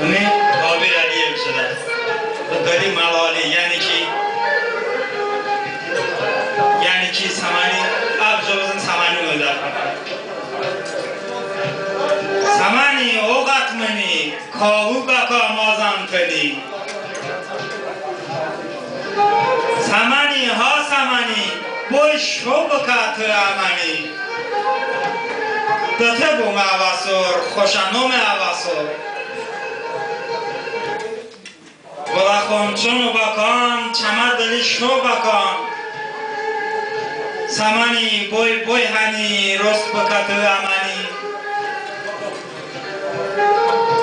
اونی بابی علیه شده و داری ملالی یعنی کی یعنی کی سمانی اب جوزن سمانی مده سمانی اوقت منی کاهو بکا مازم کنی سمانی ها سمانی بوش رو بکا تو امانی دته بوم اوسر خوشنوم اوسر بکن چونو بکن چمر دلی شو بکن. سمانی بوی بوی هنی رست بکت امانی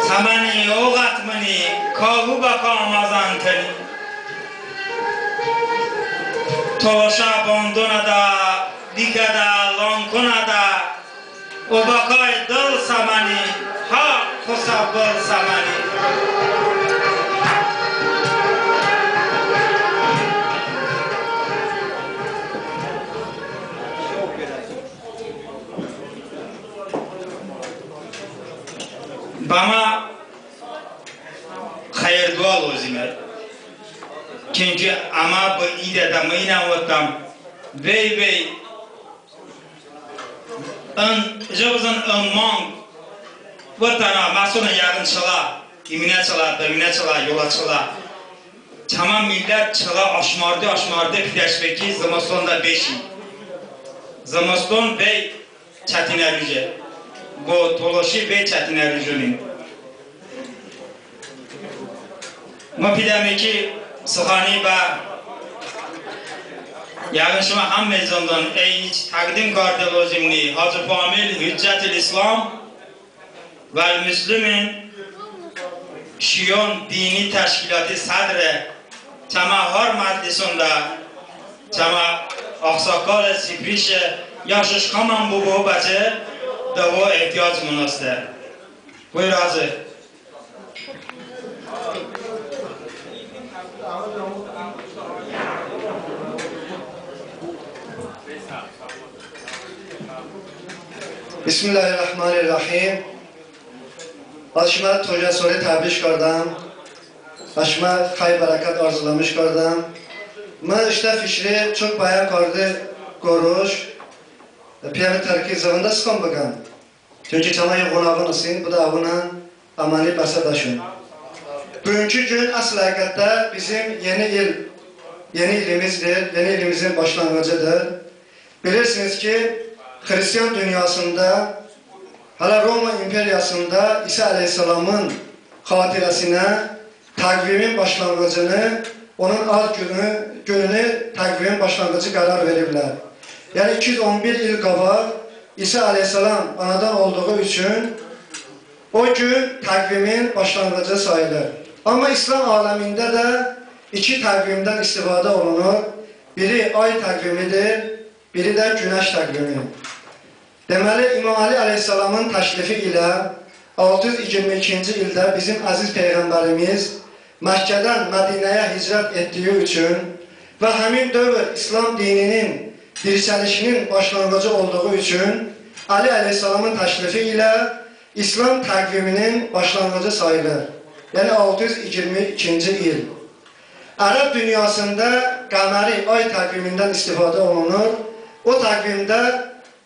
سمانی اوغت منی کاغو بکن مزن تنی توشا بندونه دا دیگه دا لانکنه دا او بکای دل سمانی ها خسابل سمنی. Hayır dua lazım. Çünkü ama bu ide de mayına vatam. Bey bey. An jabzan amman vatana masuna yarın çala. İmine çala, davine çala, yola çala. Tamam millet çala aşmardı aşmardı pidashbeki zamastonda beşi. Zamaston bey çatinerice. گو تلوشی به چتین رجولی ما پیدامی که سخانی با یعنی شما هم میزندن ایج تقدیم کرده بازیم نی حضر فامیل حجت الاسلام و المسلمین شیون دینی تشکیلاتی صدر تمهار مدلسونده تمه اقساکال سیپریش یاشش شش بو بو بچه da o ehtiyacı münasebe. Buyur Bismillahirrahmanirrahim. Başıma Toca Sori tabiş gördüm. Başıma kay barakat arzulamış gördüm. Ben işte fişri çok bayağı gördü. Görüş. Koruş. Piyami terki zavanda sıkan bakan. Çünkü çamayı qonağın ısın, bu da avına amani basadaşın. Bugünkü gün asıl hakikatte bizim yeni il, yeni ilimizdir, yeni ilimizin başlangıcıdır. Bilirsiniz ki Hristiyan dünyasında hala Roma İmperyası'nda İsa Aleyhisselam'ın hatiresine takvimin başlangıcını, onun ad günü, gününü takvimin başlangıcı karar verirler. Yani 211 yıl kala İsa Aleyhisselam anadan olduğu için o gün takvimin başlangıcı sayılır. Ama İslam aleminde de iki takvimden istifade olunur. Biri ay takvimidir, biri de güneş takvimi. Deməli İmam Ali Aleyhisselamın təşrifi ilə 622-ci ildə bizim əziz Peyğəmbərimiz Məkkədən Mədinəyə hicrət etdiyi üçün və həmin dövr İslam dininin dirçəlişinin başlanğıcı olduğu üçün Ali Aleyhisselamın təşrifi ilə İslam təqviminin başlanğıcı sayılır. Yəni 622-ci il. Ərəb dünyasında qəməri ay təqvimindən istifadə olunur. O təqvimdə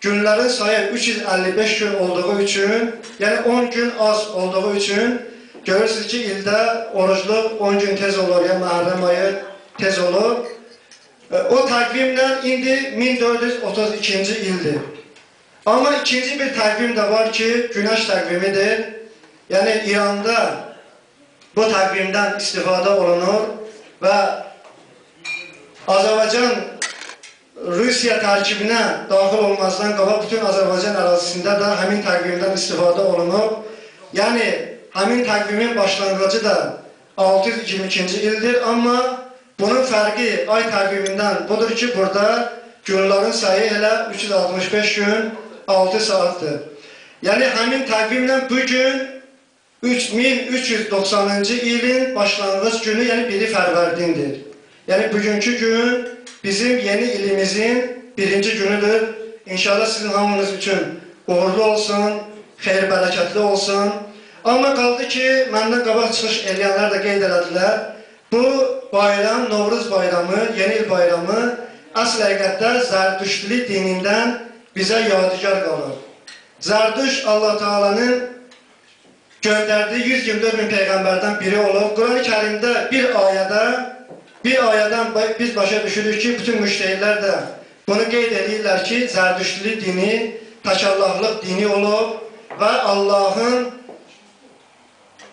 günlərin sayı 355 gün olduğu üçün, yəni 10 gün az olduğu üçün görürsünüz ki, ildə orucluq 10 gün tez olur, ya Məhərrəm ayı tez olur. O təqvimlə indi 1432-ci ildir. Amma ikinci bir təqvim də var ki, günəş təqvimidir. Yəni İranda bu təqvimdən istifadə olunur və Azərbaycan Rusiya tərkibinə daxil olmazdan qabaq bütün Azərbaycan ərazisində də həmin təqvimdən istifadə olunub. Yəni, həmin təqvimin başlanğıcı da 622-ci ildir, amma bunun fərqi ay təqvimindən budur ki, burada günlərin sayı elə 365 gün 6 saatdır. Yəni, həmin təqvimlə bugün 3390-cı ilin başlanğıc günü, yəni 1 fərvərdindir. Yəni, bugünkü gün bizim yeni ilimizin birinci günüdür. İnşallah sizin hamınız üçün uğurlu olsun, xeyir bərəkətli olsun. Amma qaldı ki, məndən qabaq çıxış eləyənlər də qeyd elədilər. Bu bayram, Novruz bayramı, Yeni il bayramı əsl həqiqətdə Zərdüştlü dinindən bizə yadigar qalır. Zərdüş Allah Taala'nın göndərdiyi 124 min peyğəmbərdən biri olub. Quran-ı Kərimdə bir ayədə bir ayədən biz başa düşürük ki, bütün müştəhilər də bunu qeyd edirlər ki, Zərdüştlü dini təkəllahlıq dini olub və Allahın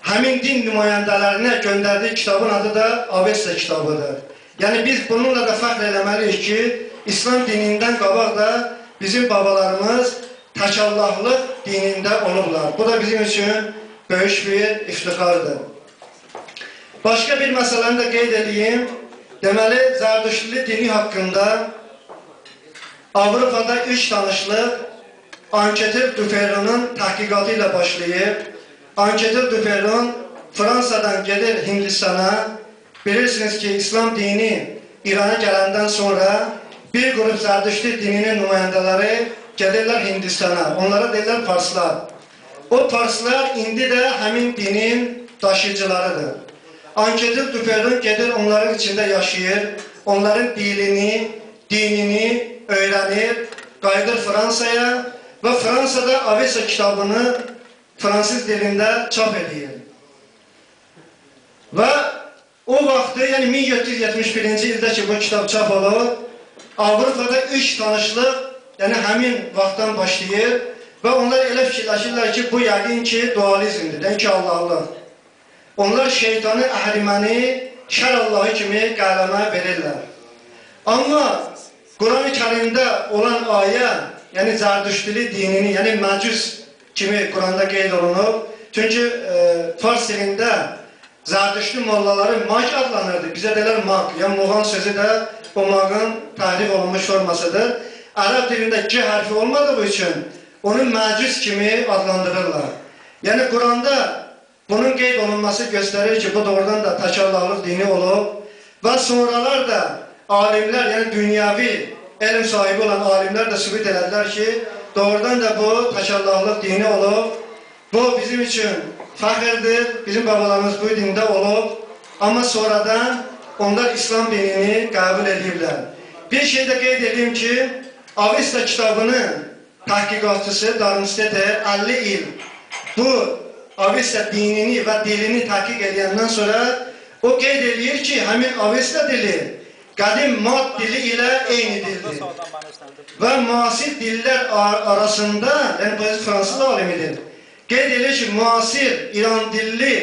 həmin din nümayəndələrinə göndərdiyi kitabın adı da Avesta kitabıdır. Yəni biz bununla da fəxr eləməliyik ki, İslam dinindən qabaq da bizim babalarımız təkallahlıq dinində olublar. Bu da bizim üçün böyük bir iftixardır. Başqa bir məsələni də qeyd edeyim. Deməli, Zərdüştlü dini haqqında Avropada ilk tanışlıq Anketer Duferronun təhqiqatı ilə başlayıb. Anketer Duferron Fransadan gedir Hindistana. Bilirsiniz ki, İslam dini İrana gələndən sonra bir qrup Zərdüştlü dininin nümayəndələri gedirlər Hindistana. Onlara deyirlər Farslar. O Farslar indi də həmin dinin daşıyıcılarıdır. Anketer Duferron gedir onların içində yaşayır. Onların dilini, dinini öyrənir. Qayıdır Fransaya və Fransada Avesa kitabını fransız dilində çap edir. Və o vaxtı, yəni 1771-ci ildə ki, bu kitab çap olur, Avropada ilk tanışlıq, yəni həmin vaxtdan başlayır və onlar elə fikirləşirlər ki, bu yəqin ki, dualizmdir, yəni ki, Allahlıq. Onlar şeytanı, əhriməni, şər Allahı kimi qələmə verirlər. Amma Quran-ı Kərimdə olan ayə, yəni Zərdüştili dinini, yəni məcus kimi Quranda qeyd olunub. Çünki e, fars dilində Zərdüştli mollaları mag adlanırdı. Bizə deyilər mag, yəni muğan sözü də o mağın təhrif olunmuş formasıdır. Ərəb dilində G hərfi olmadığı üçün onu məcus kimi adlandırırlar. Yəni Quranda bunun qeyd olunması göstərir ki, bu doğrudan da təkarlarlıq dini olub və sonralar da alimlər, yəni dünyavi elm sahibi olan alimlər də sübut elədilər ki, doğrudan da bu təkarlarlıq dini olub. Bu bizim üçün fəxirdir, bizim babalarımız bu dində olub, amma sonradan onlar İslam dinini qəbul ediblər. Bir şey də qeyd edeyim ki, Avesta kitabının təhqiqatçısı Darmstadt 50 il bu Avesta dinini və dilini təhqiq edəndən sonra o qeyd edir ki, həmin Avesta dili qədim mat dili ilə eyni dildir. Və müasir dillər arasında, yəni bu fransız alimidir, qeyd edir ki, müasir İran dilli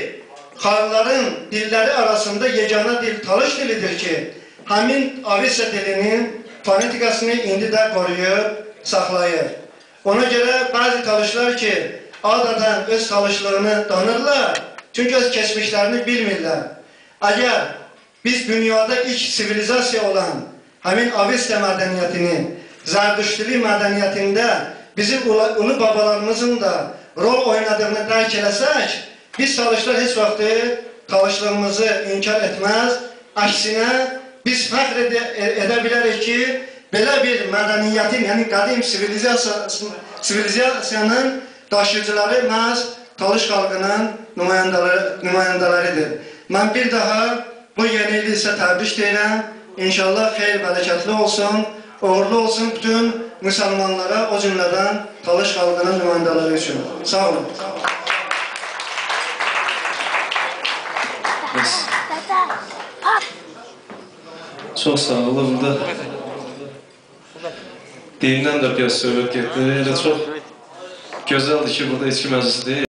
xalqların dilləri arasında yeganə dil talış dilidir ki, həmin Avesta dilinin fonetikasını indi də qoruyub, saxlayır. Ona görə bəzi talışlar ki, adətən öz talışlığını danırlar, çünki öz keçmişlərini bilmirlər. Əgər biz dünyada ilk sivilizasiya olan həmin Avesta mədəniyyətini, Zərdüştili mədəniyyətində bizim ulu babalarımızın da rol oynadığını dərk eləsək, biz talışlar heç vaxtı talışlığımızı inkar etməz, əksinə biz fəxr edə, edə bilərik ki, belə bir mədəniyyətin, yəni qədim sivilizasiyanın daşıyıcıları məhz talış xalqının nümayəndələridir. Mən bir daha bu yeni il isə təbrik deyirəm. İnşallah xeyir bərəkətli olsun, uğurlu olsun bütün müsəlmanlara, o cümlədən talış xalqının nümayəndələri üçün. Sağ olun. Çox sağ olun. Burada dinindən də biraz söhbət getdi. Elə çox gözəldir ki, burada içki məclisi deyil.